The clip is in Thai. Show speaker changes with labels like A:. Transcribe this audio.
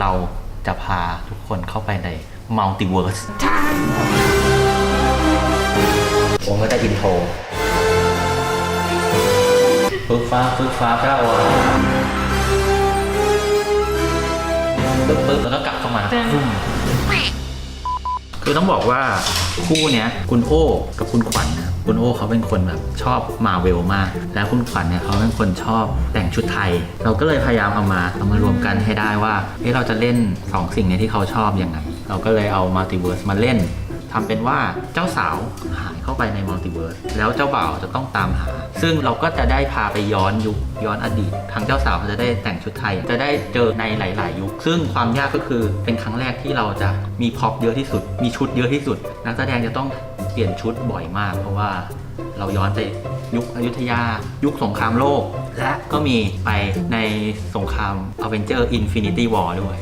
A: เราจะพาทุกคนเข้าไปในมัลติเวิร์สผมก็จะอินโทรฟึกฟ้าฟึกฟ้าเก้าวาปึ๊บปึ๊บแล้วก็กลับเข้ามาฟุ่ม คือต้องบอกว่าคู่เนี้ยคุณโอ้กับคุณขวัญนะคุณโอ้เขาเป็นคนแบบชอบมาเวลมาก แล้วคุณขวัญเนี่ยเขาเป็นคนชอบแต่งชุดไทย เราก็เลยพยายามเอามาเอามารวมกันให้ได้ว่าเฮ้ยเราจะเล่นสองสิ่งเนี้ที่เขาชอบอยังไงเราก็เลยเอามัลติเวิร์สมาเล่น ทำเป็นว่าเจ้าสาวหายเข้าไปในมัลติเวิร์สแล้วเจ้าบ่าวจะต้องตามหา ซึ่งเราก็จะได้พาไปย้อนยุคย้อนอดีตทางเจ้าสาวเขาจะได้แต่งชุดไทย จะได้เจอในหลาย ๆ ยุค ซึ่งความยากก็คือเป็นครั้งแรกที่เราจะมีพ็อปเยอะที่สุด มีชุดเยอะที่สุด นักแสดงจะต้องเปลี่ยนชุดบ่อยมาก เพราะว่าเราย้อนไปยุคอยุธยา ยุคสงครามโลก และก็มีไปในสงคราม Avenger Infinity War ด้วย